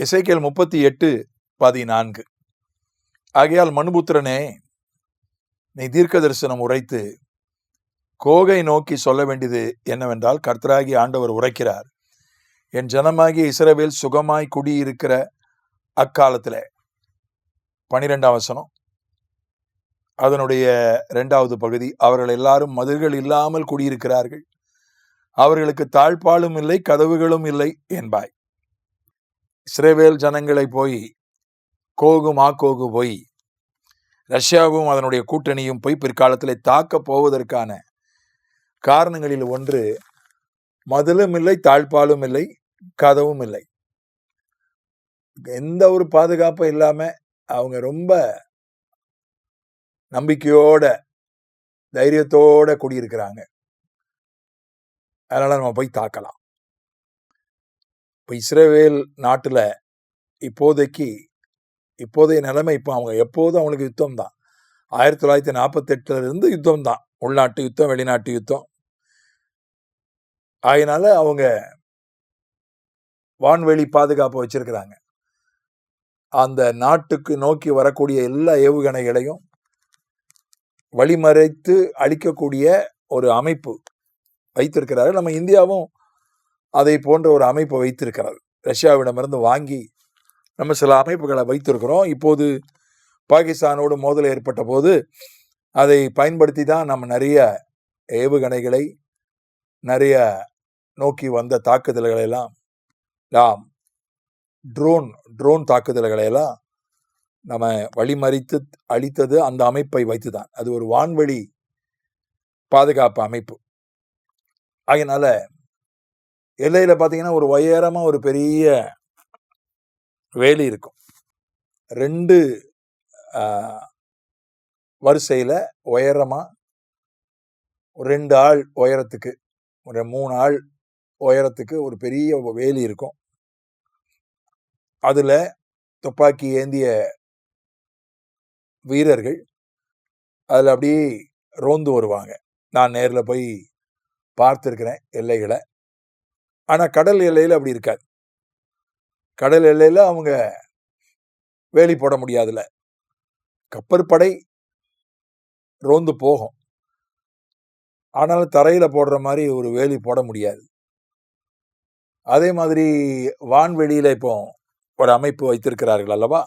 இசைக்கேல் முப்பத்தி எட்டு பதினான்கு. ஆகையால் மனுபுத்திரனே நீ தீர்க்க தரிசனம் உரைத்து கோகை நோக்கி சொல்ல வேண்டியது என்னவென்றால் கர்த்தராகி ஆண்டவர் உரைக்கிறார் என் ஜனமாகிய இஸ்ரவேல் சுகமாய் குடியிருக்கிற அக்காலத்தில். பனிரெண்டாம் வசனம். அதனுடைய ரெண்டாவது பகுதி அவர்கள் எல்லாரும் மதில்கள் இல்லாமல் குடியிருக்கிறார்கள். அவர்களுக்கு தாழ்பாலும் இல்லை கதவுகளும் இல்லை என்பாய். இஸ்ரேவேல் ஜனங்களை போய் கோகு மாக்கோகு போய் ரஷ்யாவும் அதனுடைய கூட்டணியும் போய் பிற்காலத்தில் தாக்க போவதற்கான காரணங்களில் ஒன்று மதிலும் இல்லை தாழ்பாலும் இல்லை கதவும் இல்லை. எந்த ஒரு பாதுகாப்பும் இல்லாமல் அவங்க ரொம்ப நம்பிக்கையோட தைரியத்தோட குடியிருக்கிறாங்க. அதனால நம்ம போய் தாக்கலாம். இப்போ இஸ்ரேவேல் நாட்டில் இப்போதைக்கு இப்போதைய நிலைமை இப்போ அவங்க எப்போதும் அவங்களுக்கு யுத்தம் தான். ஆயிரத்தி தொள்ளாயிரத்தி நாற்பத்தெட்டுலேருந்து யுத்தம் தான். உள்நாட்டு யுத்தம் வெளிநாட்டு யுத்தம். அதனால அவங்க வான்வெளி பாதுகாப்பு வச்சிருக்கிறாங்க. அந்த நாட்டுக்கு நோக்கி வரக்கூடிய எல்லா ஏவுகணைகளையும் வழிமறைத்து அழிக்கக்கூடிய ஒரு அமைப்பு வைத்திருக்கிறார்கள் நம்ம இந்தியாவும் அதை போன்ற ஒரு அமைப்பை வைத்திருக்கிறது ரஷ்யாவிடமிருந்து வாங்கி நம்ம சில அமைப்புகளை வைத்திருக்கிறோம். இப்போது பாகிஸ்தானோடு மோதல் ஏற்பட்ட போது அதை பயன்படுத்தி தான் நம்ம நிறைய ஏவுகணைகளை நிறைய நோக்கி வந்த தாக்குதல்களை எல்லாம் நாம் ட்ரோன் ட்ரோன் தாக்குதல்களை எல்லாம் நம்ம வழிமறித்து அளித்தது அந்த அமைப்பை வைத்து தான். அது ஒரு வான்வழி பாதுகாப்பு அமைப்பு. அதனால் எல்லையில் பார்த்தீங்கன்னா ஒரு உயரமாக ஒரு பெரிய வேலி இருக்கும். ரெண்டு வரிசையில் உயரமாக ஒரு ரெண்டு ஆள் உயரத்துக்கு ஒரு மூணு ஆள் உயரத்துக்கு ஒரு பெரிய வேலி இருக்கும். அதில் துப்பாக்கி ஏந்திய வீரர்கள் அதில் அப்படியே ரோந்து வருவாங்க. நான் நேரில் போய் பார்த்துருக்கிறேன் எல்லைகளை. ஆனால் கடல் எல்லையில் அப்படி இருக்காது. கடல் எல்லையில் அவங்க வேலி போட முடியாதுல கப்பற்படை ரோந்து போகும். ஆனாலும் தரையில் போடுற மாதிரி ஒரு வேலி போட முடியாது. அதே மாதிரி வான்வெளியில் இப்போ ஒரு அமைப்பு வைத்திருக்கிறார்கள் அல்லவா?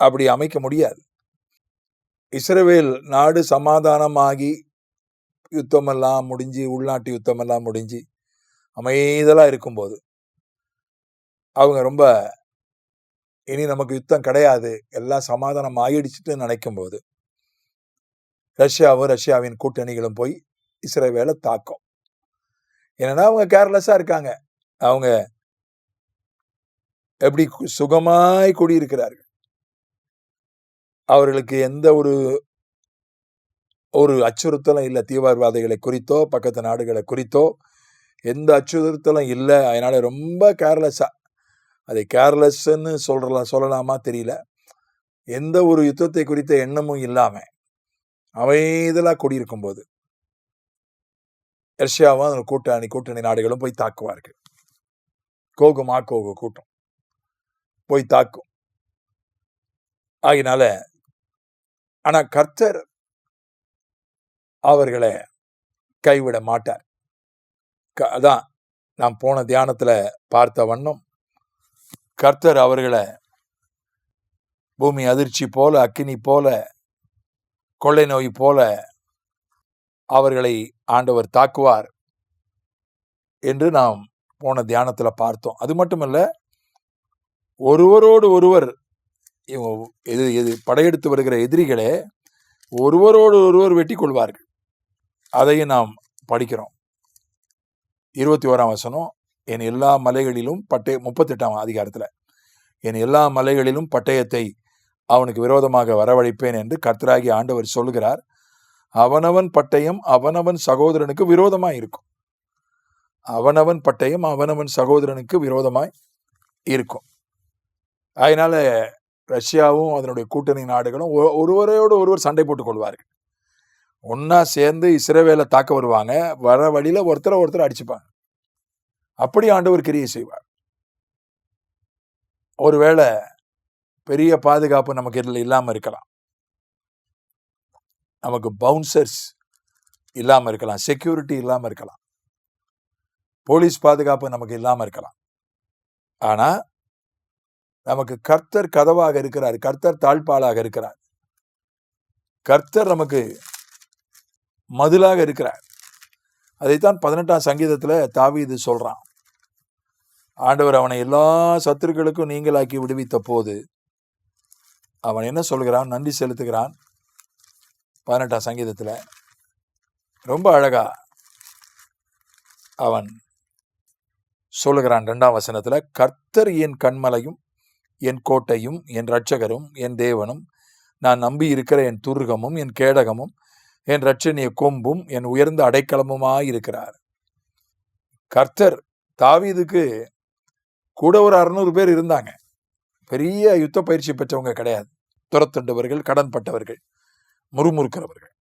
அப்படி அமைக்க முடியாது. இஸ்ரேல் நாடு சமாதானமாகி யுத்தமெல்லாம் முடிஞ்சு உள்நாட்டு யுத்தமெல்லாம் முடிஞ்சு அமைதலா இருக்கும்போது அவங்க ரொம்ப இனி நமக்கு யுத்தம் கிடையாது எல்லாம் சமாதானம் ஆயிடுச்சுட்டு நினைக்கும் போது ரஷ்யாவும் ரஷ்யாவின் கூட்டணிகளும் போய் இஸ்ரேவேலை தாக்கும். என்னன்னா அவங்க கேர்லெஸ்ஸா இருக்காங்க. அவங்க எப்படி சுகமாய் குடியிருக்கிறார்கள். அவர்களுக்கு எந்த ஒரு ஒரு அச்சுறுத்தலும் இல்லை. தீவிரவாதிகளை குறித்தோ பக்கத்து நாடுகளை குறித்தோ எந்த அச்சுறுத்தலும் இல்லை. அதனால் ரொம்ப கேர்லெஸ்ஸாக அதை கேர்லெஸ்ன்னு சொல்கிறலாம் சொல்லலாமா தெரியல. எந்த ஒரு யுத்தத்தை குறித்த எண்ணமும் இல்லாமல் அமைதலாக குடியிருக்கும் போது ரஷ்யாவும் அதன் கூட்டணி கூட்டணி நாடுகளும் போய் தாக்குவார்கள். கோகு மாக்கோகு கூட்டம் போய் தாக்கும். ஆகினால ஆனால் கர்த்தர் அவர்களை கைவிட மாட்டார். க- அதான் நாம் போன தியானத்தில் பார்த்த வண்ணம் கர்த்தர் அவர்களை பூமி அதிர்ச்சி போல அக்கினி போல கொள்ளை நோய் போல அவர்களை ஆண்டவர் தாக்குவார் என்று நாம் போன தியானத்தில் பார்த்தோம். அது மட்டுமல்ல ஒருவரோடு ஒருவர் எது எது படையெடுத்து வருகிற எதிரிகளே ஒருவரோடு ஒருவர் வெட்டி கொள்வார்கள் அதையும் நாம் படிக்கிறோம். இருபத்தி ஓராம் வசனம் என் எல்லா மலைகளிலும் பட்டய முப்பத்தெட்டாம் அதிகாரத்தில் என் எல்லா மலைகளிலும் பட்டயத்தை அவனுக்கு விரோதமாக வரவழைப்பேன் என்று கர்த்தராகி ஆண்டவர் சொல்லுகிறார். அவனவன் பட்டயம் அவனவன் சகோதரனுக்கு விரோதமாய் இருக்கும். அவனவன் பட்டயம் அவனவன் சகோதரனுக்கு விரோதமாய் இருக்கும். அதனால ரஷ்யாவும் அதனுடைய கூட்டணி நாடுகளும் ஒருவரையோடு ஒருவர் சண்டை போட்டுக் கொள்வார்கள். ஒன்றா சேர்ந்து இஸ்ரவேலை தாக்க வருவாங்க. வர வழியில் ஒருத்தரை ஒருத்தர் அடிச்சுப்பாங்க. அப்படி ஆண்டவர் கிரியை செய்வார். ஒருவேளை பெரிய பாதுகாப்பு நமக்கு இதில் இல்லாமல் இருக்கலாம். நமக்கு பவுன்சர்ஸ் இல்லாமல் இருக்கலாம். செக்யூரிட்டி இல்லாமல் இருக்கலாம். போலீஸ் பாதுகாப்பு நமக்கு இல்லாமல் இருக்கலாம். ஆனால் நமக்கு கர்த்தர் கதவாக இருக்கிறார். கர்த்தர் தாழ்பாலாக இருக்கிறார். கர்த்தர் நமக்கு மதிலாக இருக்கிறார். அதைத்தான் பதினெட்டாம் சங்கீதத்தில் தாவீது சொல்கிறான் ஆண்டவர் அவனை எல்லா சத்துருக்களுக்கும் நீங்களாக்கி விடுவித்த போது அவன் என்ன சொல்கிறான்? நன்றி செலுத்துகிறான். பதினெட்டாம் சங்கீதத்தில் ரொம்ப அழகா அவன் சொல்லுகிறான் ரெண்டாம் வசனத்தில் கர்த்தர் என் கண்மலையும் என் கோட்டையும் என் ரட்சகரும் என் தேவனும் நான் நம்பி இருக்கிற என் துர்கமும் என் கேடகமும் என் ரட்சனிய கொம்பும் என் உயர்ந்த அடைக்கலமுமாய் இருக்கிறார். கர்த்தர் தாவீதுக்கு கூட ஒரு அறுநூறு பேர் இருந்தாங்க. பெரிய யுத்த பயிற்சி பெற்றவங்க கிடையாது. துரத்துண்டவர்கள் கடன்பட்டவர்கள் முறுமுறுக்கிறவர்கள்.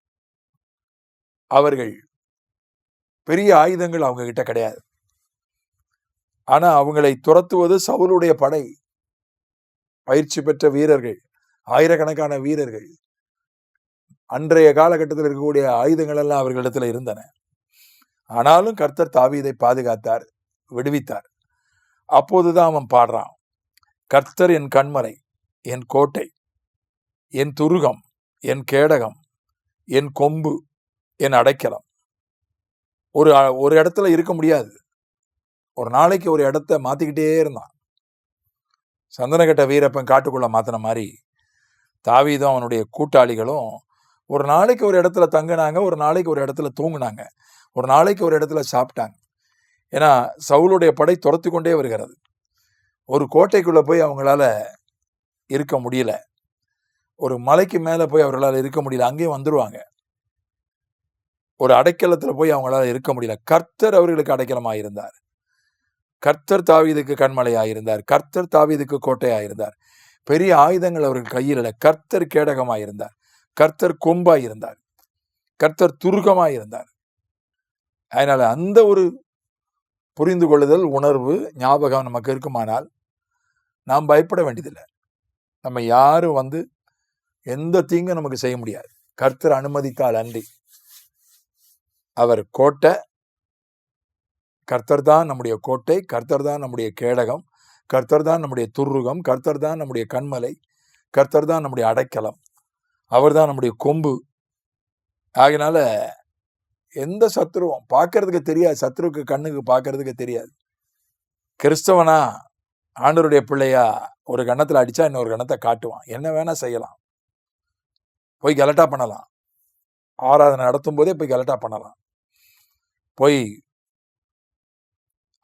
அவர்கள் பெரிய ஆயுதங்கள் அவங்க கிட்ட கிடையாது. ஆனா அவங்களை துரத்துவது சவுளுடைய படை. பயிற்சி பெற்ற வீரர்கள் ஆயிரக்கணக்கான வீரர்கள் அன்றைய காலகட்டத்தில் இருக்கக்கூடிய ஆயுதங்கள் எல்லாம் அவர்களிடத்தில் இருந்தன. ஆனாலும் கர்த்தர் தாவீதை பாதுகாத்தார் விடுவித்தார். அப்போதுதான் அவன் பாடுறான் கர்த்தர் என் கண்மலை என் கோட்டை என் துருகம் என் கேடகம் என் கொம்பு என் அடைக்கலம். ஒரு ஒரு இடத்துல இருக்க முடியாது. ஒரு நாளைக்கு ஒரு இடத்த மாத்திக்கிட்டே இருந்தான். சந்தனக்கட்ட வீரப்பன் காட்டுக்குள்ள மாத்தின மாதிரி தாவீதும் அவனுடைய கூட்டாளிகளும் ஒரு நாளைக்கு ஒரு இடத்துல தங்கினாங்க ஒரு நாளைக்கு ஒரு இடத்துல தூங்கினாங்க ஒரு நாளைக்கு ஒரு இடத்துல சாப்பிட்டாங்க. ஏன்னா சவுளுடைய படை துரத்தி கொண்டே வருகிறது. ஒரு கோட்டைக்குள்ளே போய் அவங்களால இருக்க முடியல. ஒரு மலைக்கு மேலே போய் அவர்களால் இருக்க முடியல. அங்கேயும் வந்துருவாங்க. ஒரு அடைக்கலத்தில் போய் அவங்களால இருக்க முடியல. கர்த்தர் அவர்களுக்கு அடைக்கலமாக இருந்தார். கர்த்தர் தாவீதுக்கு கண்மலையாயிருந்தார் கர்த்தர் தாவீதுக்கு கோட்டையாயிருந்தார் பெரிய ஆயுதங்கள் அவர்கள் கையில் இல்லை. கர்த்தர் கேடகமாயிருந்தார் கர்த்தர் கொம்பாயிருந்தார். கர்த்தர் துருகமாயிருந்தார். அதனால் அந்த ஒரு புரிந்து கொள்ளுதல் உணர்வு ஞாபகம் நமக்கு இருக்குமானால் நாம் பயப்பட வேண்டியதில்லை. நம்ம யாரும் வந்து எந்த தீங்கும் நமக்கு செய்ய முடியாது. கர்த்தர் அனுமதித்தால் அன்றி. அவர் கோட்டை கர்த்தர் தான் நம்முடைய கோட்டை கர்த்தர் தான் நம்முடைய கேடகம் கர்த்தர் தான் நம்முடைய துருகம் கர்த்தர் தான் நம்முடைய கண்மலை கர்த்தர் தான் நம்முடைய அடைக்கலம். அவர் தான் நம்முடைய கொம்பு. ஆகினால எந்த சத்ருவும் பார்க்கறதுக்கு தெரியாது. சத்ருவுக்கு கண்ணுக்கு பார்க்கறதுக்கு தெரியாது. கிறிஸ்தவனா ஆண்டவருடைய பிள்ளையா ஒரு கணத்தில் அடித்தா இன்னொரு கணத்தை காட்டுவான். என்ன வேணால் செய்யலாம். போய் கலட்டா பண்ணலாம். ஆராதனை நடத்தும் போதே போய் கலட்டா பண்ணலாம். போய்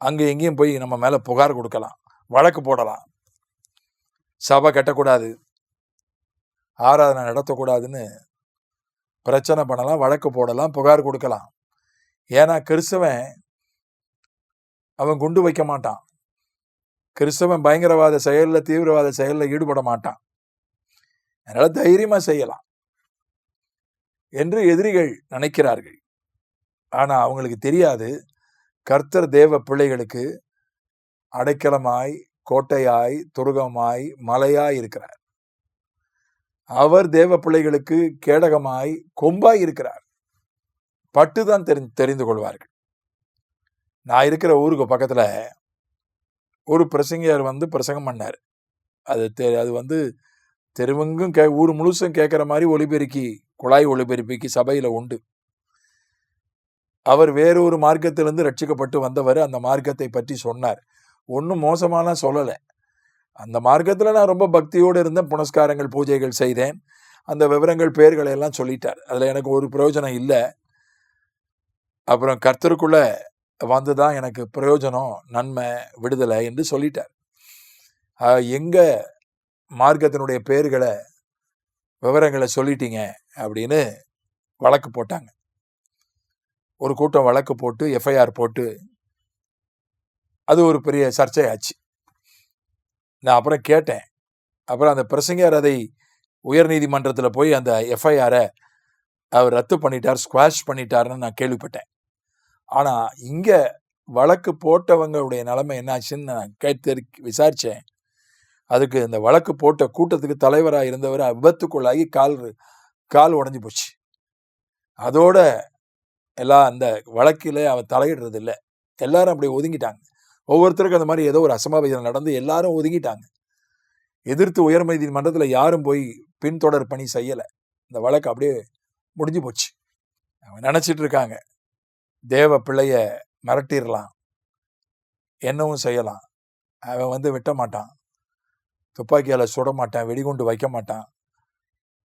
அங்கே எங்கேயும் போய் நம்ம மேலே புகார் கொடுக்கலாம். வழக்கு போடலாம். சபை கட்டக்கூடாது. ஆராதனை நடத்தக்கூடாதுன்னு பிரச்சனை பண்ணலாம் வழக்கு போடலாம் புகார் கொடுக்கலாம். ஏன்னா கிறிஸ்தவன் அவன் குண்டு வைக்க மாட்டான். கிறிஸ்தவன் பயங்கரவாத செயலில் தீவிரவாத செயலில் ஈடுபட மாட்டான். அதனால் தைரியமாக செய்யலாம். என்று எதிரிகள் நினைக்கிறார்கள். ஆனா அவங்களுக்கு தெரியாது. கர்த்தர் தேவ பிள்ளைகளுக்கு அடைக்கலமாய் கோட்டையாய் துருகமாய் மலையாய் இருக்கிறார். அவர் தேவ பிள்ளைகளுக்கு கேடகமாய் கொம்பாய் இருக்கிறார். பட்டுதான் தெரி தெரிந்து கொள்வார்கள். நான் இருக்கிற ஊருக்கு பக்கத்தில் ஒரு பிரசங்கியார் வந்து பிரசங்கம் பண்ணார். அது தெ அது வந்து தெருவெங்கும் கே ஊர் முழுசும் கேட்குற மாதிரி ஒளிபெருக்கி குழாய் ஒளிபெருப்பிக்கு சபையில் உண்டு. அவர் வேறொரு மார்க்கத்திலிருந்து ரட்சிக்கப்பட்டு வந்தவர் அந்த மார்க்கத்தை பற்றி சொன்னார். ஒன்றும் மோசமாலாம் சொல்லலை. அந்த மார்க்கத்தில் நான் ரொம்ப பக்தியோடு இருந்தேன் புனஸ்காரங்கள் பூஜைகள் செய்தேன். அந்த விவரங்கள் பெயர்களை எல்லாம் சொல்லிட்டார். அதில் எனக்கு ஒரு பிரயோஜனம் இல்லை. அப்புறம் கர்த்தருக்குள்ளே வந்து தான் எனக்கு பிரயோஜனம் நன்மை விடுதலை என்று சொல்லிட்டார். எங்கள் மார்க்கத்தினுடைய பெயர்களை விவரங்களை சொல்லிட்டீங்க அப்படின்னு வழக்கு போட்டாங்க. ஒரு கூட்டம் வழக்கு போட்டு எஃப்ஐஆர் போட்டு அது ஒரு பெரிய சர்ச்சையாச்சு. நான் அப்புறம் கேட்டேன். அப்புறம் அந்த பிரசங்கர் அதை உயர் நீதிமன்றத்தில் போய் அந்த எஃப்ஐஆரை அவர் ரத்து பண்ணிட்டார் ஸ்குவாஷ் பண்ணிட்டாருன்னு நான் கேள்விப்பட்டேன். ஆனால் இங்கே வழக்கு போட்டவங்களுடைய நிலைமை என்னாச்சுன்னு நான் கேட்டு விசாரித்தேன் அதுக்கு இந்த வழக்கு போட்ட கூட்டத்துக்கு தலைவராக இருந்தவர் விபத்துக்குள்ளாகி கால் கால் உடஞ்சி போச்சு. அதோட எல்லாம் அந்த வழக்கில் அவன் தலையிடுறது இல்லை எல்லாரும் அப்படி ஒதுங்கிட்டாங்க. ஒவ்வொருத்தருக்கும் அந்த மாதிரி ஏதோ ஒரு அசம்பாவிதம் நடந்து எல்லாரும் ஒதுங்கிட்டாங்க. எதிர்த்து உயர்நீதிமன்றத்தில் யாரும் போய் பின்தொடர் பணி செய்யலை. இந்த வழக்கு அப்படியே முடிஞ்சு போச்சு. அவன் நினச்சிட்டு இருக்காங்க. தேவ பிள்ளைய மிரட்டிடலாம். என்னவும் செய்யலாம். அவன் வந்து வெட்ட மாட்டான். துப்பாக்கியால் சுட மாட்டான். வெடிகுண்டு வைக்க மாட்டான்.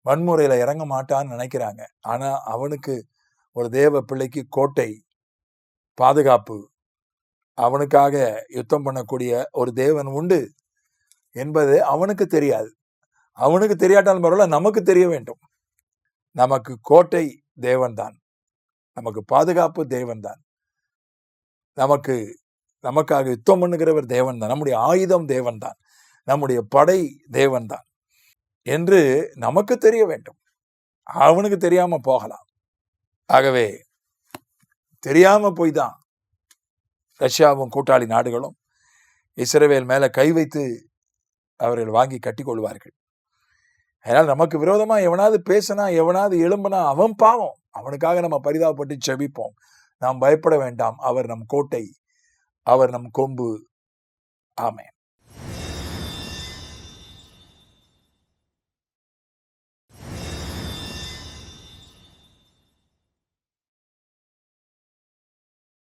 வன்முறையில் இறங்க மாட்டான்னு நினைக்கிறாங்க. ஆனால் அவனுக்கு ஒரு தேவ பிள்ளைக்கு கோட்டை பாதுகாப்பு அவனுக்காக யுத்தம் பண்ணக்கூடிய ஒரு தேவன் உண்டு என்பது அவனுக்கு தெரியாது. அவனுக்கு தெரியாட்டாலும் பரவாயில்ல நமக்கு தெரிய வேண்டும். நமக்கு கோட்டை தேவன்தான் நமக்கு பாதுகாப்பு தேவன்தான் நமக்கு நமக்காக யுத்தம் பண்ணுகிறவர் தேவன் தான். நம்முடைய ஆயுதம் தேவன் தான். நம்முடைய படை தேவன் தான் என்று நமக்கு தெரிய வேண்டும். அவனுக்கு தெரியாம போகலாம். ஆகவே தெரியாம போய் தான் ரஷ்யாவும் கூட்டாளி நாடுகளும் இஸ்ரேவேல் மேலே கை வைத்து அவர்கள் வாங்கி கட்டி கொள்வார்கள். அதனால் நமக்கு விரோதமாக எவனாவது பேசினா எவனாவது எழும்புனா அவன் பாவம். அவனுக்காக நம்ம பரிதாபப்பட்டு செபிப்போம். நாம் பயப்பட வேண்டாம். அவர் நம் கோட்டை அவர் நம் கொம்பு. ஆமே